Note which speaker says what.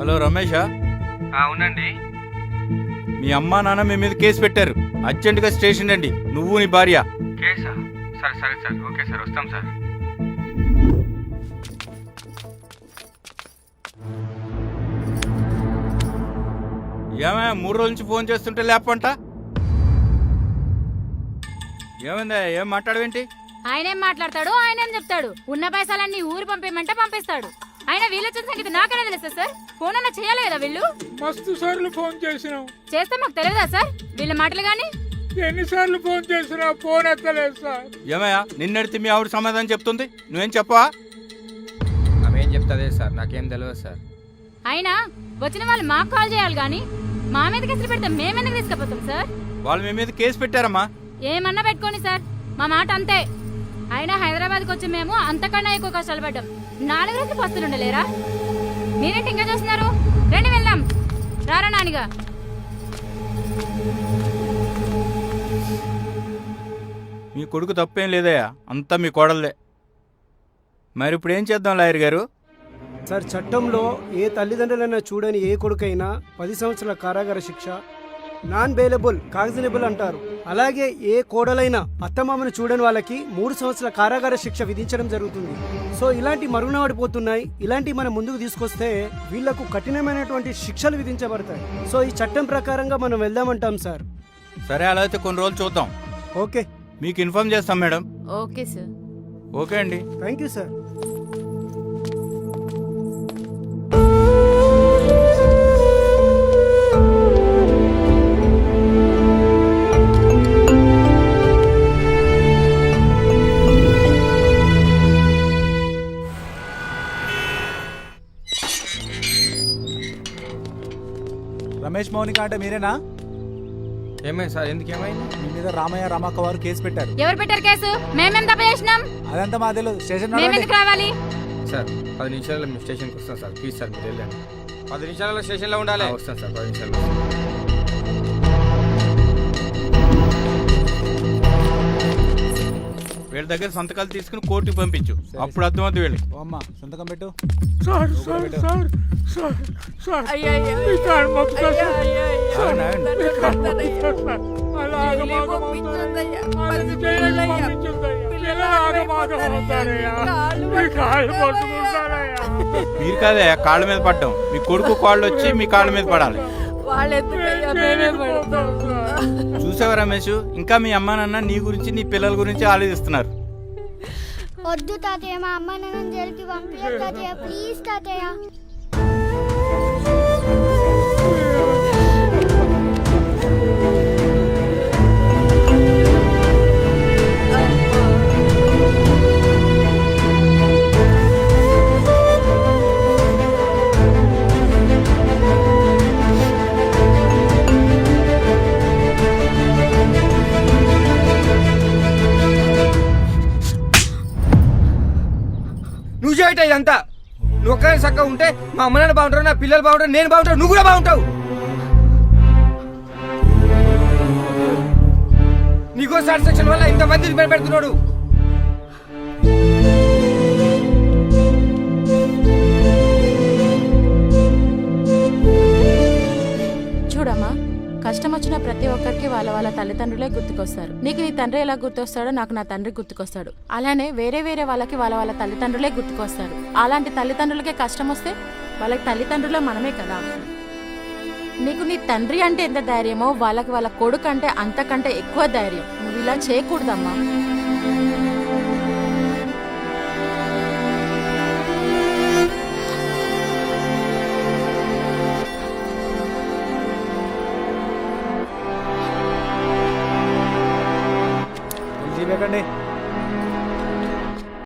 Speaker 1: Hello రమేషా?
Speaker 2: అవునండి
Speaker 1: మీ అమ్మా నాన్న మీ మీద కేసు పెట్టారు. అర్జెంటుగా స్టేషన్ రండి. నువ్వు నీ భార్య.
Speaker 2: కేసా? సరే సరే సార్. Okay sir. వస్తాం సార్.
Speaker 1: ఏమే మూడు రోజుల నుంచి ఫోన్ చేస్తుంటే లేపంట ఏమైందా? ఏం మాట్లాడవేంటి?
Speaker 3: ఆయన ఏం మాట్లాడతాడు? ఆయన ఏం చెప్తాడు? ఉన్న పైసలన్నీ ఊరు పంపేయమంటే పంపిస్తాడు. ఆయన వీళ్ళ వచ్చిన సంగతి నాకనే తెలుసా సార్? ఫోన్ అన్న చేయాలి కదా వీళ్ళు?
Speaker 4: మస్తు సార్లు ఫోన్ చేసినాం.
Speaker 3: చేస్తే మాకు తెలియదా సార్? వీళ్ళ మాటలు గాని?
Speaker 4: ఎన్నిసార్లు ఫోన్ చేసినా ఫోన్ ఎత్తలేదు సార్.
Speaker 1: ఏమయ్యా నిన్నడితే మీ ఆవిడ సమాధానం చెప్తుంది? నువ్వేం చెప్పవా?
Speaker 2: ఆమె చెప్తాదే సార్? నాకేం తెలియదు సార్.
Speaker 3: అయినా వచ్చిన వాళ్ళు మాకు కాల్ చేయాలి గాని మా మీద కేసులు పెడితే మేమెందుకు తీసుకుపోతాం సార్?
Speaker 1: వాళ్ళు మీ మీద కేసు పెట్టారమ్మా.
Speaker 3: ఏమన్నా పెట్టుకోండి సార్. మా మాట అంతే. అయినా హైదరాబాద్కి వచ్చి మేము అంతకన్నా ఎక్కువ కష్టాలు పడ్డాం. నాలుగు రోజులు పస్తులు ఉండలేరా? మీరేంటి ఇంకా చూస్తున్నారు? రండి వెళ్దాం. రారా నానిగా.
Speaker 1: మీ కొడుకు తప్పేం లేదయ్యా. అంతా మీ కోడలదే మరి ఇప్పుడు ఏం చేద్దాం లాయర్ గారు?
Speaker 5: సార్ చట్టంలో ఏ తల్లిదండ్రులైనా చూడని ఏ కొడుకైనా పది సంవత్సరాల కారాగార శిక్ష నాన్ బెయిలబుల్ కాగ్జినబుల్ అంటారు. అలాగే ఏ కోడలైనా అత్తమామను చూడని వాళ్ళకి మూడు సంవత్సరాల కారాగార శిక్ష విధించడం జరుగుతుంది. సో ఇలాంటి మరుగున పడిపోతున్నాయి ఇలాంటి మనం ముందుకు తీసుకొస్తే వీళ్ళకు కఠినమైనటువంటి శిక్షలు విధించబడతాయి. సో ఈ చట్టం ప్రకారంగా మనం వెళ్దామంటాం సార్.
Speaker 1: సరే అలా అయితే కొన్ని రోజులు చూద్దాం.
Speaker 5: ఓకే.
Speaker 1: మీకు ఇన్ఫార్మ్ చేస్తాం మేడం.
Speaker 3: Okay sir.
Speaker 1: ఓకే అండి.
Speaker 5: Thank you sir.
Speaker 6: Ramesh Mounika అంటే మీరేనా?
Speaker 2: ఏమైంది సార్ ఎందుకు ఏమైంది?
Speaker 6: మీ మీద రామయ్య రామక్క వారు కేసు పెట్టారు.
Speaker 3: ఎవరు పెట్టారు కేసు? మేమేం తప్ప చేసినాం
Speaker 6: అదంతా మా తెలియదు స్టేషన్
Speaker 3: మేమెందుకు రావాలి?
Speaker 2: సార్ పది నిమిషాల్లో మేము స్టేషన్కి వస్తాం సార్. ప్లీజ్ సార్ మీరు వెళ్ళండి. పది నిమిషాలలో స్టేషన్లో ఉండాలి. వస్తాను సార్ పది నిమిషాలు
Speaker 1: వీళ్ళ దగ్గర సంతకాలు తీసుకుని కోర్టుకి పంపించు. అప్పుడు అర్థమవుతుంది వీళ్ళకి.
Speaker 6: ఓ అమ్మ సంతకం పెట్టు.
Speaker 4: Sir sir sir.
Speaker 1: మీరు కాదే కాళ్ళ మీద పడ్డాం మీ కొడుకు కాళ్ళు వచ్చి మీ కాళ్ళ మీద పడాలి. చూసావా రమేష్ ఇంకా మీ అమ్మా నాన్న నీ గురించి నీ పిల్లల గురించి ఆలోచిస్తున్నారు.
Speaker 7: వద్దు తాతయ్య మా అమ్మ నన్ను జైలుకి పంపించదు తాతయ్య. ప్లీజ్ తాతయ్య.
Speaker 2: ఇదంతా. నువ్వు చక్కగా ఉంటే మా అమ్మ నాన్న బాగుంటారు నా పిల్లలు బాగుంటారు నేను బాగుంటాను నువ్వు కూడా బాగుంటావు. నీకో సాటిస్ఫాక్షన్ వల్ల ఇంతమంది పెడుతున్నాడు.
Speaker 8: కష్టం వచ్చిన ప్రతి ఒక్కరికి వాళ్ళ వాళ్ళ తల్లిదండ్రులే గుర్తుకొస్తారు. నీకు నీ తండ్రి ఎలా గుర్తొస్తాడో నాకు నా తండ్రి గుర్తుకొస్తాడు. అలానే వేరే వేరే వాళ్ళకి వాళ్ళ వాళ్ళ తల్లిదండ్రులే గుర్తుకొస్తారు. అలాంటి తల్లిదండ్రులకే కష్టం వస్తే వాళ్ళకి తల్లిదండ్రులే మనమే కదా. నీకు నీ తండ్రి అంటే ఎంత ధైర్యమో వాళ్ళకి వాళ్ళ కొడుకు అంటే అంతకంటే ఎక్కువ ధైర్యం. నువ్వు ఇలా చేయకూడదమ్మా.
Speaker 6: వెళ్ళి పెట్టండి